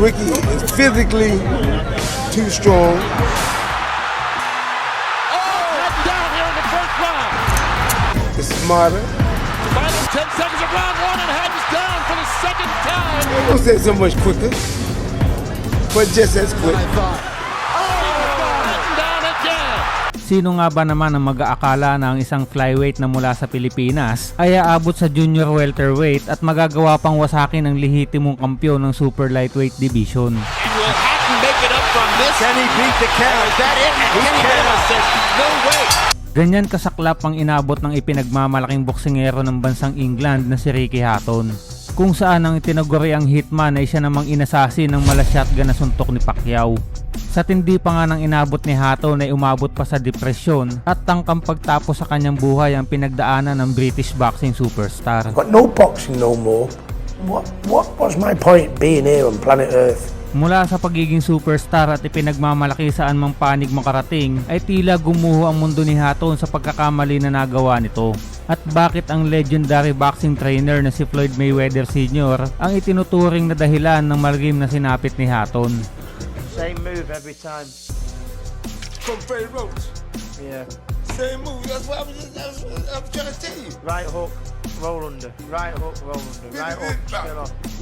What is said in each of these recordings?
Ricky is physically too strong. Oh, Heading down here in the first round. Is smarter. Final 10 seconds of round one and down for the second time. I say so much quicker, but just as quick. Sino nga ba naman ang mag-aakala na ang isang flyweight na mula sa Pilipinas ay aabot sa junior welterweight at magagawa pang wasakin ng lehitimong kampyon ng super lightweight division. And will Hatton make it up from this? Can he beat the count? Is that it? And Kenny Bennett says, no way. Ganyan kasaklap ang inabot ng ipinagmamalaking boksingero ng bansang England na si Ricky Hatton. Kung saan ang itinaguri ang hitman ay siya namang inasasin ng mala shotgun na suntok ni Pacquiao. Sa tindi pa nga ng inabot ni Hatton ay umabot pa sa depresyon at tangkang pagtapos sa kanyang buhay ang pinagdaanan ng British boxing superstar. Got no boxing no more. What what was my point being here on planet Earth? Mula sa pagiging superstar at ipinagmamalaki saan mang panig makarating ay tila gumuho ang mundo ni Hatton sa pagkakamali na nagawa nito. At bakit ang legendary boxing trainer na si Floyd Mayweather Sr. ang itinuturing na dahilan ng malagim na sinapit ni Hatton? Same move every time. From Freddie Roach. Yeah. Same move. That's what I was, just, that's what I was trying to tell you. Right hook, roll under. Right hook, roll under. Right hook, still off.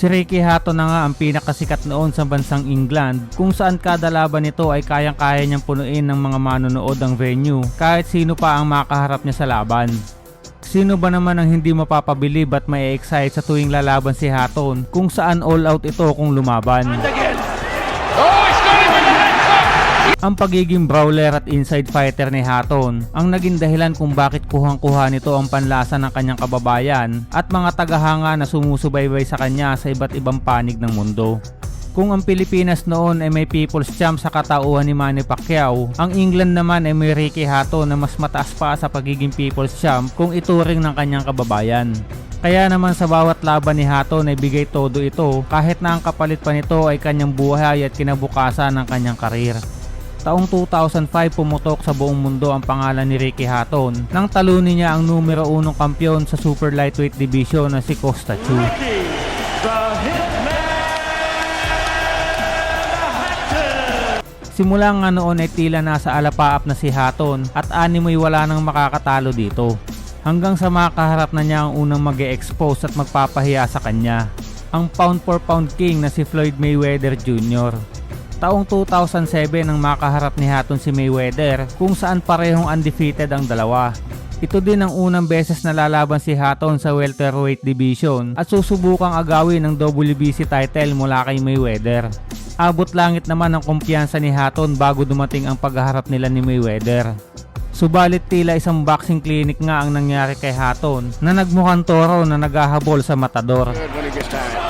Si Ricky Hatton na nga ang pinakasikat noon sa bansang England kung saan kada laban nito ay kayang-kaya niyang punuin ng mga manonood ang venue kahit sino pa ang makaharap niya sa laban. Sino ba naman ang hindi mapapabilib at may excite sa tuwing lalaban si Hatton kung saan all out ito kung lumaban? Ang pagiging brawler at inside fighter ni Hatton ang naging dahilan kung bakit kuhang-kuha nito ang panlasa ng kanyang kababayan at mga tagahanga na sumusubaybay sa kanya sa iba't ibang panig ng mundo. Kung ang Pilipinas noon ay may people's champ sa katauhan ni Manny Pacquiao, ang England naman ay may Ricky Hatton na mas mataas pa sa pagiging people's champ kung ituring ng kanyang kababayan. Kaya naman sa bawat laban ni Hatton ay bigay todo ito kahit na ang kapalit pa nito ay kanyang buhay at kinabukasan ng kanyang karir. Taong 2005 pumutok sa buong mundo ang pangalan ni Ricky Hatton nang talunin niya ang numero unong kampyon sa super lightweight division na si Costa Chu. Simula nga noon ay tila nasa alapaap na si Hatton at animoy wala nang makakatalo dito. Hanggang sa makaharap na niya ang unang mag expose at magpapahiya sa kanya. Ang pound for pound king na si Floyd Mayweather Jr. Taong 2007 nang makaharap ni Hatton si Mayweather kung saan parehong undefeated ang dalawa. Ito din ang unang beses na lalaban si Hatton sa welterweight division at susubukang agawin ng WBC title mula kay Mayweather. Abot langit naman ang kumpiyansa ni Hatton bago dumating ang paghaharap nila ni Mayweather. Subalit tila isang boxing clinic nga ang nangyari kay Hatton na nagmukhang toro na naghahabol sa matador. Good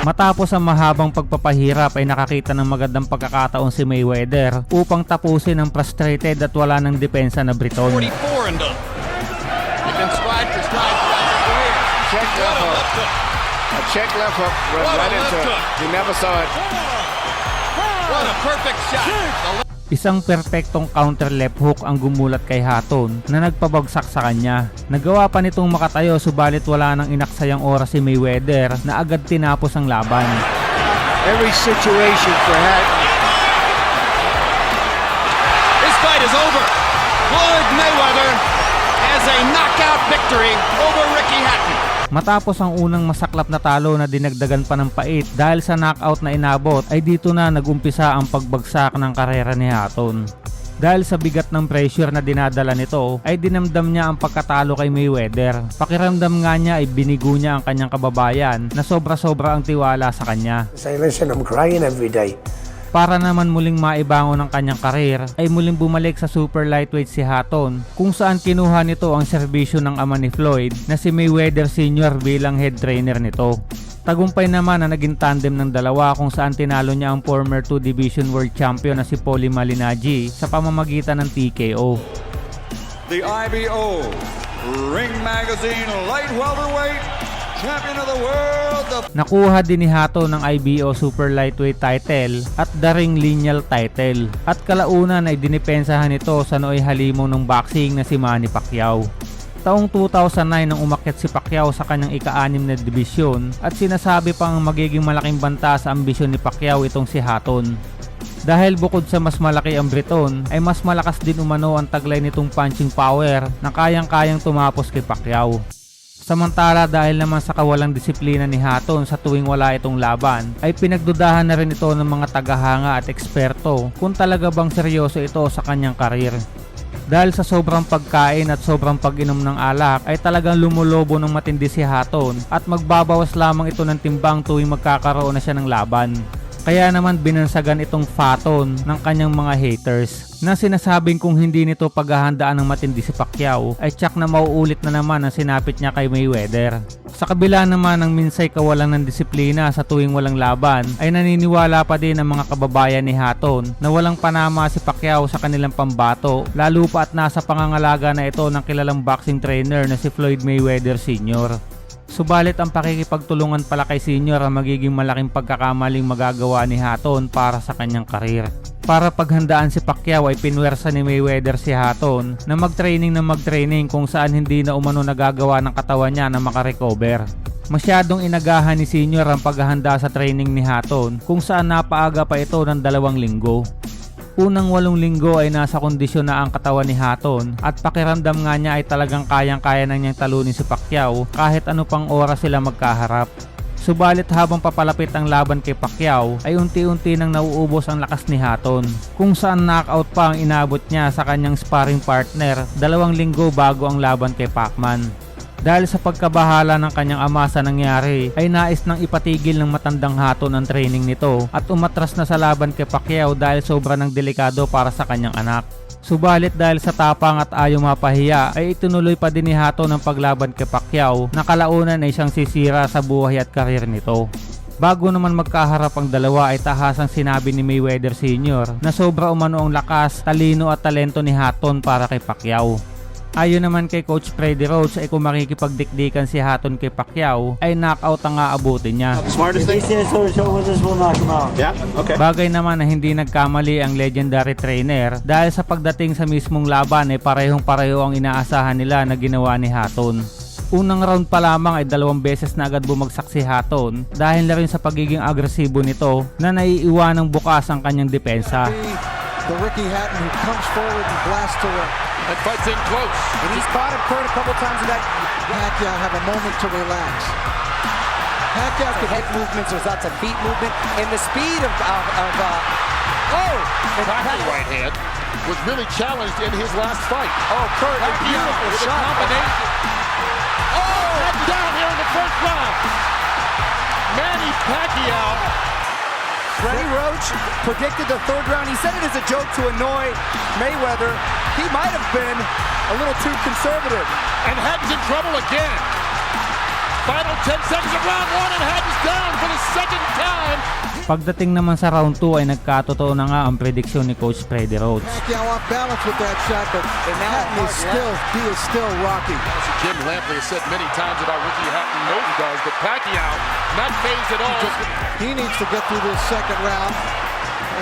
Matapos ang mahabang pagpapahirap ay nakakita ng magandang pagkakataon si Mayweather upang tapusin ang frustrated at wala ng depensa na Briton. 44 and up. He's been stride for stride throughout his career. Check left a hook. A check left hook went right into it. You never saw it. What a perfect shot. Isang perpektong counter left hook ang gumulat kay Hatton na nagpabagsak sa kanya. Nagawa pa nitong makatayo subalit wala nang inaksayang oras si Mayweather na agad tinapos ang laban. Every situation for Hatton. This fight is over. Floyd Mayweather has a knockout victory over Ricky Hatton. Matapos ang unang masaklap na talo na dinagdagan pa ng pait dahil sa knockout na inabot ay dito na nagumpisa ang pagbagsak ng karera ni Hatton. Dahil sa bigat ng pressure na dinadala nito ay dinamdam niya ang pagkatalo kay Mayweather. Pakiramdam nga niya ay binigo niya ang kanyang kababayan na sobra-sobra ang tiwala sa kanya. Say, listen, I'm crying every day. Para naman muling maibangon ang kanyang karir ay muling bumalik sa super lightweight si Hatton kung saan kinuha nito ang serbisyo ng ama ni Floyd na si Mayweather Sr. bilang head trainer nito. Tagumpay naman na naging tandem ng dalawa kung saan tinalo niya ang former 2 Division World Champion na si Paulie Malignaggi sa pamamagitan ng TKO. the IBO Ring Magazine Light Welterweight champion of the world, the Nakuha din ni Hato ng IBO Super Lightweight title at the Ring Lineal title. At kalaunan ay dinipensahan ito sa nooy halimaw ng boxing na si Manny Pacquiao. Taong 2009 nang umakyat si Pacquiao sa kanyang ika-anim na dibisyon at sinasabi pang magiging malaking banta sa ambisyon ni Pacquiao itong si Hatton. Dahil bukod sa mas malaki ang Briton, ay mas malakas din umano ang taglay nitong punching power na kayang-kayang tumapos kay Pacquiao. Samantala dahil naman sa kawalang disiplina ni Hatton sa tuwing wala itong laban, ay pinagdudahan na rin ito ng mga tagahanga at eksperto kung talaga bang seryoso ito sa kanyang karir. Dahil sa sobrang pagkain at sobrang pag-inom ng alak ay talagang lumulobo ng matindi si Hatton at magbabawas lamang ito ng timbang tuwing magkakaroon na siya ng laban. Kaya naman binansagan itong Faton ng kanyang mga haters na sinasabing kung hindi nito paghahandaan ng matindi si Pacquiao ay tsak na mauulit na naman ang sinapit niya kay Mayweather. Sa kabila naman ng minsay kawalan ng disiplina sa tuwing walang laban ay naniniwala pa din ang mga kababayan ni Hatton na walang panama si Pacquiao sa kanilang pambato lalo pa at nasa pangangalaga na ito ng kilalang boxing trainer na si Floyd Mayweather Sr. Subalit ang pakikipagtulungan pala kay Senior ang magiging malaking pagkakamaling magagawa ni Hatton para sa kanyang karir. Para paghandaan si Pacquiao ay pinwersa ni Mayweather si Hatton na mag-training na mag-training kung saan hindi na umano nagagawa ng katawan niya na makarecover. Masyadong inagahan ni Senior ang paghahanda sa training ni Hatton kung saan napaaga pa ito ng dalawang linggo. Unang walong linggo ay nasa kondisyon na ang katawan ni Hatton at pakiramdam nga niya ay talagang kayang-kaya na niyang talunin si Pacquiao kahit ano pang oras sila magkaharap. Subalit habang papalapit ang laban kay Pacquiao ay unti-unti nang nauubos ang lakas ni Hatton kung saan knockout pa ang inabot niya sa kanyang sparring partner dalawang linggo bago ang laban kay Pacman. Dahil sa pagkabahala ng kanyang ama sa nangyari, ay nais nang ipatigil ng matandang haton ang training nito at umatras na sa laban kay Pacquiao dahil sobra ng delikado para sa kanyang anak. Subalit dahil sa tapang at ayaw mapahiya ay itinuloy pa din ni Hato ng paglaban kay Pacquiao na kalaunan ay siyang sisira sa buhay at karir nito. Bago naman magkaharap ang dalawa ay tahasang sinabi ni Mayweather Sr. na sobra umano ang lakas, talino at talento ni Hatton para kay Pacquiao. Ayon naman kay Coach Freddy Roach ay kung makikipagdikdikan si Hatton kay Pacquiao ay knockout ang aabutin niya. To him out. Yeah. Okay. Bagay naman na hindi nagkamali ang legendary trainer dahil sa pagdating sa mismong laban ay parehong pareho ang inaasahan nila na ginawa ni Hatton. Unang round pa lamang ay dalawang beses na agad bumagsak si Hatton dahil na rin sa pagiging agresibo nito na naiiwan ng bukas ang kanyang depensa. the Ricky Hatton who comes forward and blasts away. And fights in close. And he's caught him Kurt a couple times in that. Pacquiao have a moment to relax. Pacquiao could head movements, there's lots of feet movement, and the speed of, of, of uh, oh! and right hand was really challenged in his last fight. Oh, Kurt, a beautiful shot. combination. Oh, and down here in the first round. Manny Pacquiao. Freddie Roach predicted the third round. He said it as a joke to annoy Mayweather. He might have been a little too conservative. And Hatton's in trouble again. Final 10 seconds of round one, and Hatton's down for the second time. Pagdating naman sa round 2 ay nagkatotoo na nga ang prediksyon ni Coach Freddy Roach. Pacquiao off balance with that shot, but Hatton is still he is still rocky. As Jim Lampley has said many times about Ricky Hatton, he does, but Pacquiao, not phased at all. He needs to get through this second round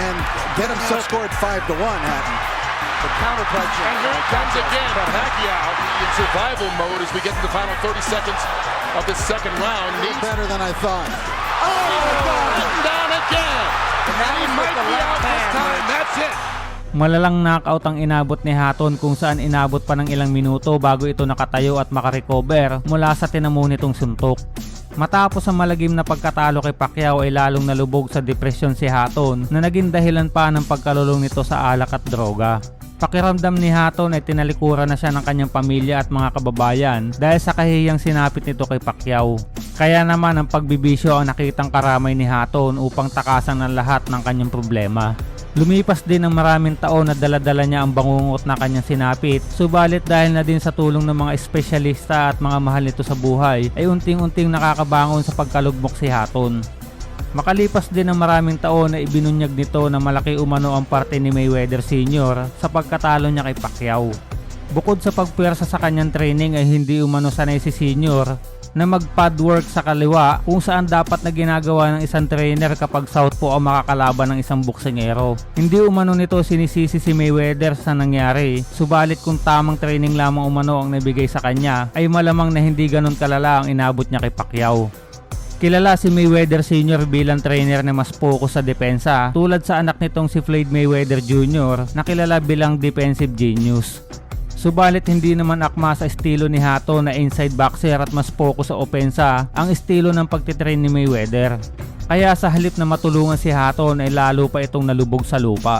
and get himself scored five to one. Hatton. The counterpunch. And here it comes again. Pacquiao in survival mode as we get to the final 30 seconds of the second round. Needs Better than I thought. Malalang knockout ang inabot ni Hatton kung saan inabot pa ng ilang minuto bago ito nakatayo at makarecover mula sa tinamo nitong suntok. Matapos ang malagim na pagkatalo kay Pacquiao ay lalong nalubog sa depresyon si Hatton na naging dahilan pa ng pagkalulong nito sa alak at droga. Pakiramdam ni Hatton ay tinalikuran na siya ng kanyang pamilya at mga kababayan dahil sa kahiyang sinapit nito kay Pacquiao. Kaya naman ang pagbibisyo ang nakitang karamay ni Hatton upang takasan ang lahat ng kanyang problema. Lumipas din ang maraming taon na daladala niya ang bangungot na kanyang sinapit, subalit dahil na din sa tulong ng mga espesyalista at mga mahal nito sa buhay, ay unting-unting nakakabangon sa pagkalugmok si Hatton. Makalipas din ang maraming taon na ibinunyag nito na malaki umano ang parte ni Mayweather Sr. sa pagkatalo niya kay Pacquiao. Bukod sa pagpwersa sa kanyang training ay hindi umano sanay si Senior na mag-pad work sa kaliwa kung saan dapat na ginagawa ng isang trainer kapag southpaw ang makakalaban ng isang boksingero. Hindi umano nito sinisisi si Mayweather sa nangyari, subalit kung tamang training lamang umano ang nabigay sa kanya ay malamang na hindi ganun kalala ang inabot niya kay Pacquiao. Kilala si Mayweather Sr. bilang trainer na mas focus sa depensa tulad sa anak nitong si Floyd Mayweather Jr. na kilala bilang defensive genius. Subalit hindi naman akma sa estilo ni Hato na inside boxer at mas focus sa opensa ang estilo ng pagtitrain ni Mayweather. Kaya sa halip na matulungan si Haton ay lalo pa itong nalubog sa lupa.